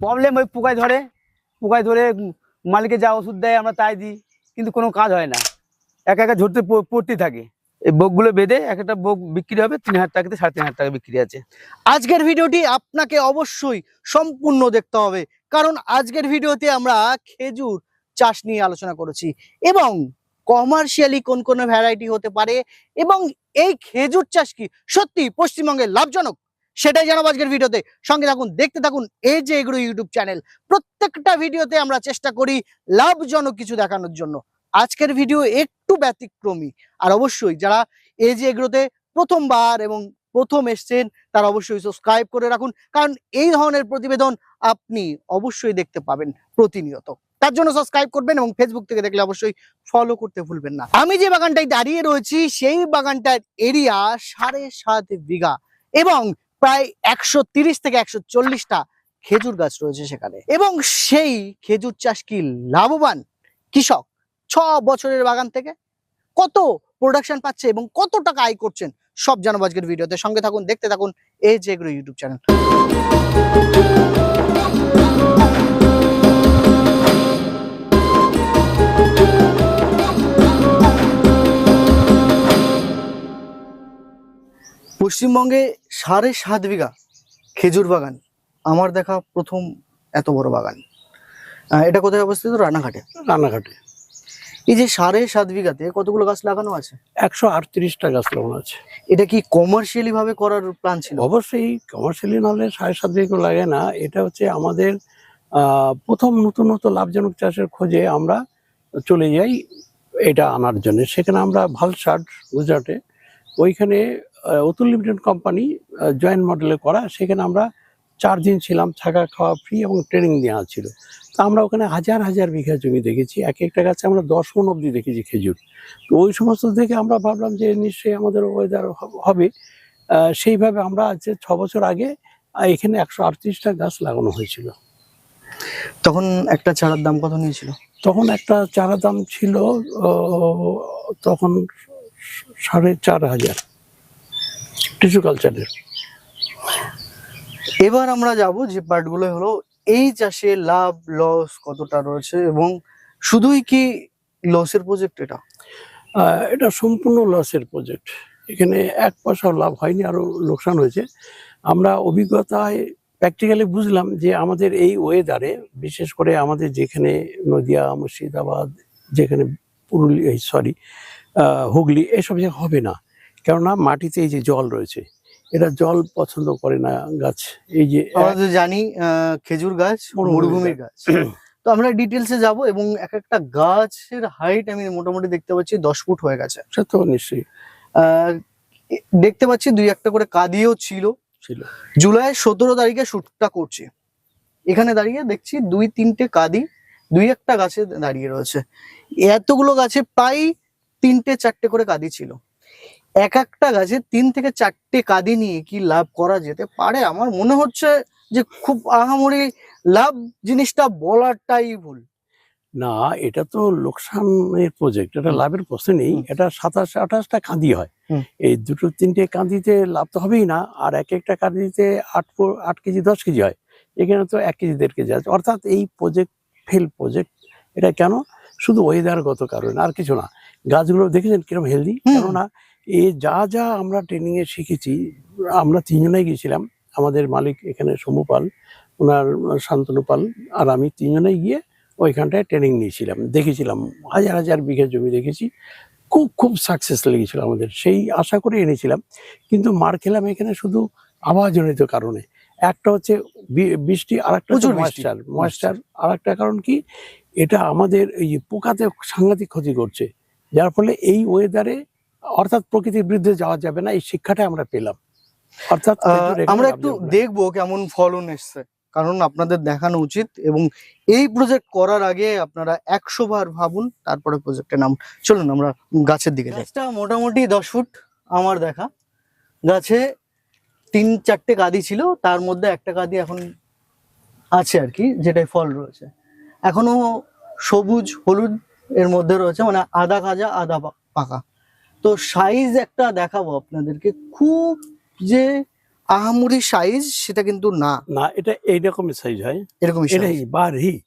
Problem ওই পোকায় ধরে পোকায় ধরে মালিকে যা ওষুধ দেয় আমরা তাই দিই, কিন্তু কোনো কাজ হয় না। একা একা ঝরতে পড়তে থাকে। এই বকগুলো বেঁধে এক একটা বক বিক্রি হবে, তিন হাজার টাকা থেকে সাড়ে তিন হাজার টাকা বিক্রি আছে। আজকের ভিডিওটি আপনাকে অবশ্যই সম্পূর্ণ দেখতে হবে, কারণ আজকের ভিডিওতে আমরা খেজুর চাষ নিয়ে আলোচনা করেছি এবং কমার্শিয়ালি কোন কোন ভ্যারাইটি হতে পারে এবং এই খেজুর চাষ কি সত্যি পশ্চিমবঙ্গে লাভজনক? সেটাই জানাব আজকের ভিডিওতে। সঙ্গে থাকুন, দেখতে থাকুন এই যে এগুলো ইউটিউব চ্যানেল। প্রত্যেকটা ভিডিওতে আমরা চেষ্টা করি লাভজনক কিছু দেখানোর জন্য। আজকের ভিডিও একটু ব্যতিক্রমী। আর অবশ্যই যারা এই যে এগুলোতে প্রথমবার এবং প্রথম এসছেন, তারা অবশ্যই সাবস্ক্রাইব করে রাখুন। কারণ এই ধরনের প্রতিবেদন আপনি অবশ্যই দেখতে পাবেন প্রতিনিয়ত। তার জন্য সাবস্ক্রাইব করবেন এবং ফেসবুক থেকে দেখলে অবশ্যই ফলো করতে ভুলবেন না। আমি যে বাগানটায় দাঁড়িয়ে রয়েছি, সেই বাগানটার এরিয়া সাড়ে সাত বিঘা। এবং প্রায় একশো থেকে একশো চল্লিশটা খেজুর গাছ রয়েছে সেখানে। এবং সেই খেজুর চাষ কি লাভবান? কৃষক, ছ বছরের বাগান থেকে কত প্রোডাকশন পাচ্ছে এবং কত টাকা আয় করছেন সব জানাব আজকের ভিডিওতে। সঙ্গে থাকুন, দেখতে থাকুন এই যে এগুলো ইউটিউব চ্যানেল পশ্চিমবঙ্গে সাড়ে সাত বিঘা খেজুর বাগান আমার দেখা প্রথম এত বড় বাগান। এটা কোথায় অবস্থিত? রানাঘাটে। রানাঘাটে। এই যে সাড়ে সাত বিঘাতে কতগুলো গাছ লাগানো আছে? একশো আটত্রিশটা গাছ লাগানো আছে। এটা কি কমার্শিয়ালি ভাবে করার প্ল্যান ছিল? অবশ্যই কমার্শিয়ালি নাহলে সাড়ে সাত বিঘা লাগে না। এটা হচ্ছে আমাদের প্রথম নতুন নতুন লাভজনক চাষের খোঁজে আমরা চলে যাই এটা আনার জন্য। সেখানে আমরা ভালসাড গুজরাটে ওইখানে অতুল লিমিটেড কোম্পানি জয়েন্ট মডেলে করা সেখানে আমরা চার দিন ছিলাম থাকা খাওয়া ফ্রি এবং ট্রেনিং দেওয়া ছিল। তো আমরা ওখানে হাজার হাজার বিঘা জমি দেখেছি এক একটা গাছে আমরা দশ মন অব্দি দেখেছি খেজুর। তো ওই সমস্ত দেখে আমরা ভাবলাম যে নিশ্চয়ই আমাদের ওয়েদার হবে। সেইভাবে আমরা আজ যে ছ বছর আগে এখানে একশো আটত্রিশটা গাছ লাগানো হয়েছিল। তখন একটা চারার দাম কত নিয়েছিল? তখন একটা চারা দাম ছিল তখন সাড়ে চার হাজার। টিস্যু কালচারের এবার আমরা যাব যে পার্টগুলো হলো, এই চাষে লাভ লস কতটা রয়েছে এবং শুধুই কি লসের প্রজেক্ট এটা? এটা সম্পূর্ণ লসের প্রজেক্ট এখানে এক পয়সাও লাভ হয়নি, আরও লোকসান হয়েছে। আমরা অভিজ্ঞতায় প্র্যাকটিক্যালি বুঝলাম যে আমাদের এই ওয়েদারে বিশেষ করে আমাদের যেখানে নদিয়া, মুর্শিদাবাদ, যেখানে পুরুলিয়া সরি হুগলি এসব জায়গা হবে না। কেননা মাটিতে এই যে জল রয়েছে এটা জল পছন্দ করে না গাছ। এই যে আমরা তো জানি খেজুর গাছ মরুভূমির গাছ। তো আমরা ডিটেলসে যাব এবং এক একটা গাছের হাইট আমি মোটামুটি দেখতে পাচ্ছি দশ ফুট হয়ে গেছে। সে তো নিশ্চয়ই। দেখতে পাচ্ছি দুই একটা করে কাদিও ছিল। ছিল। জুলাই সতেরো তারিখে শুটটা করছি। এখানে দাঁড়িয়ে দেখছি দুই তিনটে কাদি দুই একটা গাছে দাঁড়িয়ে রয়েছে। এতগুলো গাছে প্রায় তিনটে চারটে করে কাদি ছিল। এক একটা গাছে তিন থেকে চারটে কাদি নিয়ে কি লাভ করা যেতে পারে? আমার মনে হচ্ছে যে খুব আহামরি লাভ জিনিসটা বলাটাই ভুল। না এটা তো লোকসানের প্রজেক্ট এটা লাভের প্রশ্ন নেই। এটা সাতাশ আঠাশটা কাঁদি হয়। এই দুটো তিনটে কাঁদিতে লাভ তো হবেই না আর এক একটা কাঁদিতে আট আট কেজি দশ কেজি হয়। এখানে তো এক কেজি দেড় কেজি আছে। অর্থাৎ এই প্রজেক্ট ফেল প্রজেক্ট এটা কেন? শুধু ওয়েদারগত কারণে আর কিছু না। গাছগুলো দেখেছেন কীরকম হেলদি কেননা এ যা যা আমরা ট্রেনিং এ শিখেছি আমরা তিনজনেই গিয়েছিলাম। আমাদের মালিক এখানে সমু পাল ওনার শান্তনু পাল আর আমি তিনজনেই গিয়ে ওইখানটায় ট্রেনিং নিয়েছিলাম। দেখেছিলাম হাজার হাজার বিঘা জমি দেখেছি। খুব খুব সাকসেস লেগেছিল আমাদের। সেই আশা করে এনেছিলাম। কিন্তু মার খেলাম এখানে শুধু আবহাওয়াজনিত কারণে। একটা হচ্ছে বৃষ্টি আর একটা। ময়েশ্চার ময়েশ্চার আর একটা কারণ কি? এটা আমাদের এই যে পোকাতে সাংঘাতিক ক্ষতি করছে। যার ফলে এই ওয়েদারে অর্থাৎ প্রকৃতির বিরুদ্ধে যাওয়া যাবে না এই শিক্ষাটা আমরা পেলাম। অর্থাৎ আমরা একটু। দেখব কেমন ফলন এসছে কারণ আপনাদের দেখানো উচিত এবং এই প্রজেক্ট করার আগে আপনারা একশো বার ভাবুন তারপরে প্রজেক্টের নাম। চলুন আমরা গাছের দিকে যাই। গাছটা মোটামুটি দশ ফুট আমার দেখা। গাছে তিন চারটে কাদি ছিল তার মধ্যে একটা কাদি এখন আছে আর কি যেটাই ফল রয়েছে। এখনও সবুজ হলুদ এর মধ্যে রয়েছে মানে আদা কাজা পা- পাকা। তো সাইজ একটা দেখাবো আপনাদেরকে। খুব যে আহামরি সাইজ সেটা কিন্তু না। না এটা এই রকমের সাইজ হয়। এরকমই এটাই। বারহি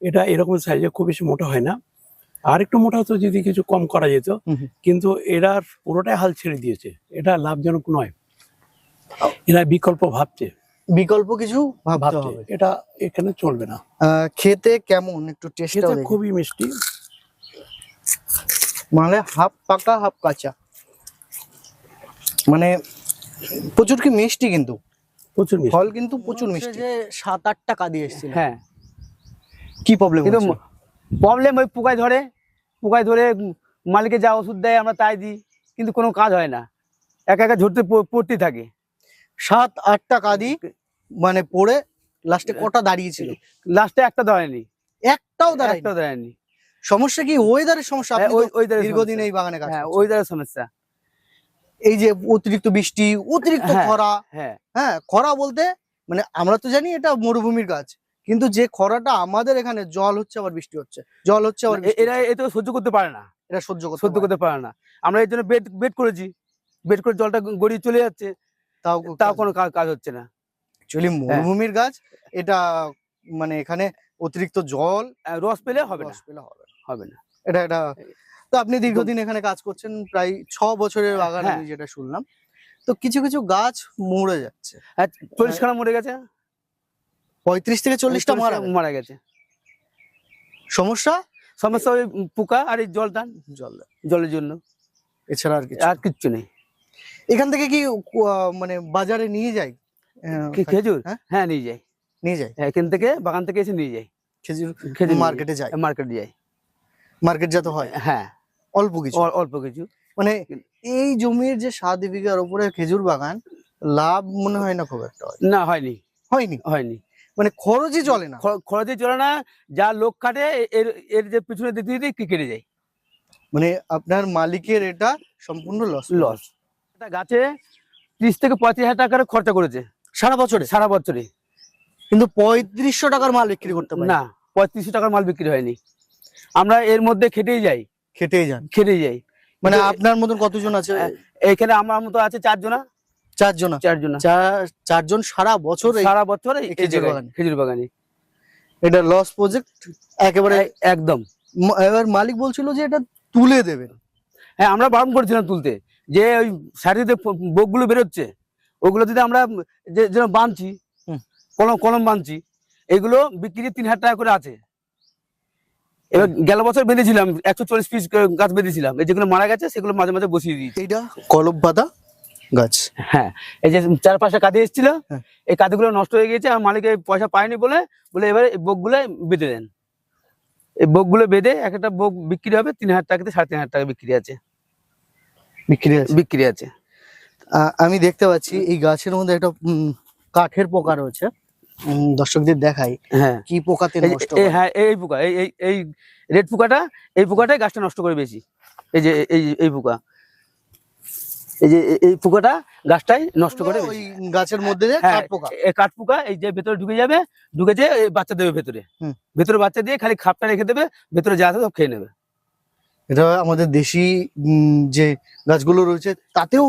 এটা এরকম সাইজে খুব বেশি মোটা হয় না। আর একটু মোটা হতো যদি কিছু কম করা যেত। কিন্তু এরা পুরোটাই হাল ছেড়ে দিয়েছে। এটা লাভজনক নয়। এরা বিকল্প ভাবছে। বিকল্প কিছু ভাবতে হবে। এটা এখানে চলবে না। খেতে কেমন? একটু এটা খুবই মিষ্টি। মানে হাফ পাকা হাফ কাঁচা। মানে প্রচুর কি মিষ্টি কিন্তু? প্রচুর ফল কিন্তু প্রচুর মিষ্টি। যে সাত আট টাকা দিয়ে এসেছিল। হ্যাঁ। কি প্রবলেম কিন্তু প্রবলেম ওই পোকায় ধরে পোকায় ধরে মালিকে যা ওষুধ দেয় আমরা তাই দিই কিন্তু কোনো কাজ হয় না। একা একা ঝরতে পড়তে থাকে। সাত আট টাকা দিয়ে মানে পড়ে লাস্টে কটা দাঁড়িয়েছিল? লাস্টে একটা দাঁড়ায়নি একটাও দাঁড়ায় একটা ধরেনি। সমস্যা কি ওয়েদারের সমস্যা হ্যাঁ, দীর্ঘদিন। এই বাগানে কাজ হ্যাঁ করছেন। সমস্যা এই যে অতিরিক্ত বৃষ্টি অতিরিক্ত হ্যাঁ। খরা হ্যাঁ হ্যাঁ খরা বলতে মানে আমরা তো জানি এটা মরুভূমির গাছ কিন্তু যে খরাটা আমাদের এখানে জল হচ্ছে আবার বৃষ্টি হচ্ছে জল হচ্ছে আবার এরা হচ্ছে। এ তো সহ্য করতে পারে না এটা সহ্য করতে সহ্য পারে। করতে পারে না আমরা এর জন্য বেড বেড করেছি বেড করে জলটা গড়িয়ে চলে যাচ্ছে তাও তাও কোনো কাজ হচ্ছে না অ্যাকচুয়ালি মরুভূমির গাছ এটা মানে এখানে অতিরিক্ত জল রস পেলে হবে রস পেলে হবে না। হবে না। এটা এটা তো আপনি দীর্ঘদিন এখানে কাজ করছেন প্রায় ছ বছরের বাগান হ্যাঁ। আমি যেটা শুনলাম। তো কিছু কিছু গাছ মরে যাচ্ছে। আর চল্লিশখানা মরে গেছে। পঁয়ত্রিশ থেকে চল্লিশটা মারা গেছে। মারা গেছে। সমস্যা? সমস্যা ওই পোকা আর এই জল টান জল জলের জন্য। এছাড়া আর কিছু আর কিচ্ছু নেই। এখান থেকে কি মানে বাজারে নিয়ে যাই কি খেজুর? হ্যাঁ? হ্যাঁ নিয়ে যাই নিয়ে যাই এখান থেকে বাগান থেকে এসে নিয়ে যাই খেজুর খেজুর মার্কেটে যায়। মার্কেটে যাই মার্কেট যা হয় হ্যাঁ। অল্প কিছু। অল্প কিছু। মানে এই জমির যে সাত বিঘার উপরে খেজুর বাগান লাভ মনে হয় না খুব একটা না হয়নি। হয়নি? হয়নি। মানে খরচই চলে না। খ- খরচে চলে না। যা লোক কাটে এর এর যে পিছনে দিতে দিতে কি কেটে যায়? মানে আপনার মালিকের এটা সম্পূর্ণ লস লস একটা গাছে ত্রিশ থেকে পঁয়ত্রিশ হাজার টাকার খরচা করেছে। সারা বছরে? সারা বছরে। কিন্তু পঁয়ত্রিশশো টাকার মাল বিক্রি করতে না পঁয়ত্রিশশো টাকার মাল বিক্রি হয়নি। আমরা এর মধ্যে খেটেই যাই। খেটেই যান। খেটেই যাই। মানে আপনার মতন কতজন আছে? এখানে আমার মতো আছে চারজনা। চারজন? চারজনা। চার চারজন সারা বছর সারা বছর খেজুর বাগানে। খেজুর বাগানে। এটা লস প্রজেক্ট? একেবারে একদম। এবার মালিক বলছিল যে এটা তুলে দেবেন হ্যাঁ আমরা বারণ করেছিলাম তুলতে। যে ওই সাইডে বোকগুলো বেরোচ্ছে ওগুলো যদি আমরা যে যেন বাঁধছি। কলম কলম বাঁধছি এগুলো বিক্রি তিন হাজার টাকা করে আছে। এবার গেল বছর বেঁধেছিলাম একশো চল্লিশ পিস গাছ বেঁধেছিলাম। এই যেগুলো মারা গেছে সেগুলো মাঝে মাঝে বসিয়ে দিয়েছি। এইটা কলব পাতা গাছ। হ্যাঁ এই যে চার পাঁচটা কাঁদি এসেছিল হ্যাঁ। এই কাঁদিগুলো নষ্ট হয়ে গেছে আর মালিক পয়সা পায়নি বলে বলে এবারে বোকগুলো বেঁধে দেন। এই বোকগুলো বেঁধে এক একটা বোক বিক্রি হবে তিন হাজার টাকা থেকে সাড়ে তিন হাজার টাকা বিক্রি আছে। বিক্রি আছে? বিক্রি আছে। আমি দেখতে পাচ্ছি এই গাছের মধ্যে একটা কাঠের পোকা রয়েছে। দর্শকদের দেখাই হ্যাঁ। কি পোকাতে নষ্ট হ্যাঁ এই পোকা এই এই রেড পোকাটা এই পোকাটাই গাছটা নষ্ট করে বেশি। এই যে এই এই পোকা। এই যে এই- পোকাটা গাছটাই নষ্ট করে ওই গাছের মধ্যে হ্যাঁ কাঠ পোকা। এই কাঠ পোকা এই যে ভেতরে ঢুকে যাবে ঢুকে যে বাচ্চা দেবে ভেতরে। ভেতরে বাচ্চা দিয়ে খালি খাপটা রেখে দেবে ভেতরে যা আছে সব খেয়ে নেবে। এটা আমাদের দেশি যে গাছগুলো রয়েছে তাতেও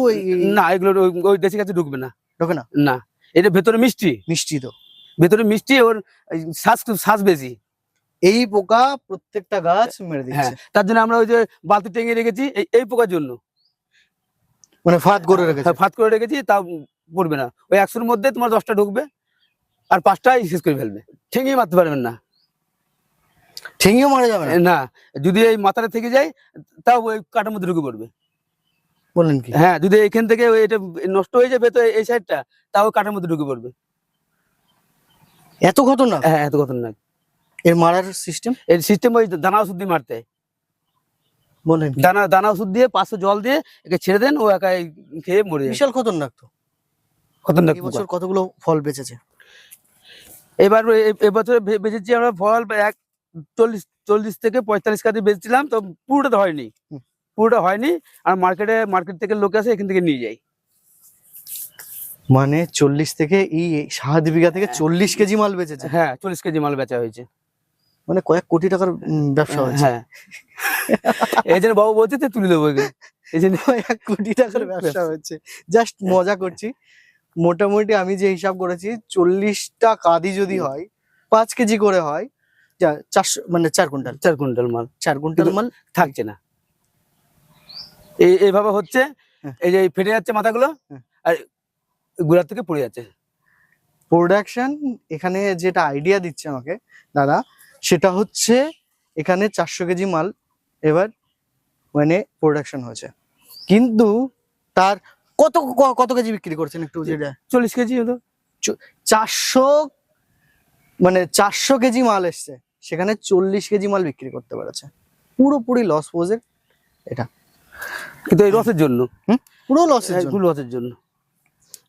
না এগুলো ওই দেশি গাছে ঢুকবে না। ঢোকে না? না এটা ভেতরে মিষ্টি। মিষ্টি তো। ভেতরে মিষ্টি ওর শ্বাস শ্বাস বেশি এই পোকা প্রত্যেকটা গাছ মেরে হ্যাঁ দিচ্ছে তার জন্য আমরা ওই যে বালতি টেঙে রেখেছি এই এই পোকার জন্য। মানে ফাঁদ করে রেখেছে। হ্যাঁ, ফাঁদ করে রেখেছি তাও পড়বে না। ওই একশোর মধ্যে তোমার দশটা ঢুকবে আর পাঁচটাই শেষ করে ফেলবে। ঠেঙিয়ে মারতে পারবেন না। ঠেঙিও মারা যাবে না? যদি এই মাথাটা থেকে যায় তাও ওই কাটার মধ্যে ঢুকে পড়বে। বললেন কি? হ্যাঁ যদি এখান থেকে এটা নষ্ট হয়ে যাবে তো এই সাইডটা তাও কাটার মধ্যে ঢুকে পড়বে। এত খতরনাক হ্যাঁ এত খতরনাক এর মারার সিস্টেম এর সিস্টেম ওই দানা ওষুধ দিয়ে মারতে। হয়। বলেন দানা দানা ওষুধ দিয়ে পাঁচশো জল দিয়ে একে ছেড়ে দেন ও একাই খেয়ে মরে যায় বিশাল খতরনাক তো। খতরনাক বছর কতগুলো ফল বেঁচেছে? এবার এবছর বেচেছি আমরা ফল এক চল্লিশ চল্লিশ থেকে পঁয়তাল্লিশ কাঠি বেচছিলাম তো পুরোটা তো হয়নি। পুরোটা হয়নি আর মার্কেটে মার্কেট থেকে লোক আসে এখান থেকে নিয়ে যাই মানে চল্লিশ থেকে এই সাত বিঘা থেকে চল্লিশ কেজি মাল বেঁচেছে। হ্যাঁ চল্লিশ কেজি মাল বেচা হয়েছে। মানে কয়েক কোটি টাকার ব্যবসা হয়েছে। হ্যাঁ। এই জন্য বাবু বলছে তুলে দেবো। এই জন্য এক কোটি টাকার ব্যবসা হয়েছে। জাস্ট মজা করছি। মোটামুটি আমি যে হিসাব করেছি চল্লিশটা কাঁদি যদি হয় পাঁচ কেজি করে হয় যা- চারশো মানে চার কুইন্টাল। চার কুইন্টাল মাল। চার কুইন্টাল মাল। থাকছে না। এই এইভাবে হচ্ছে হ্যাঁ। এই যে ফেটে যাচ্ছে মাথাগুলো হ্যাঁ। আর গুড়ার থেকে পড়ে যাচ্ছে। প্রোডাকশন এখানে যেটা আইডিয়া দিচ্ছে আমাকে দাদা সেটা হচ্ছে এখানে চারশো কেজি মাল এবার মানে প্রোডাকশন হয়েছে। কিন্তু তার কত কত কেজি বিক্রি করছেন একটু যেটা চল্লিশ কেজি হলো। চারশো মানে চারশো কেজি মাল এসছে সেখানে চল্লিশ কেজি মাল বিক্রি করতে পেরেছে। পুরোপুরি লস প্রজেক্ট কিন্তু এই রসের জন্য? পুরো লসের হ্যাঁ, জন্য। পুরো জন্য।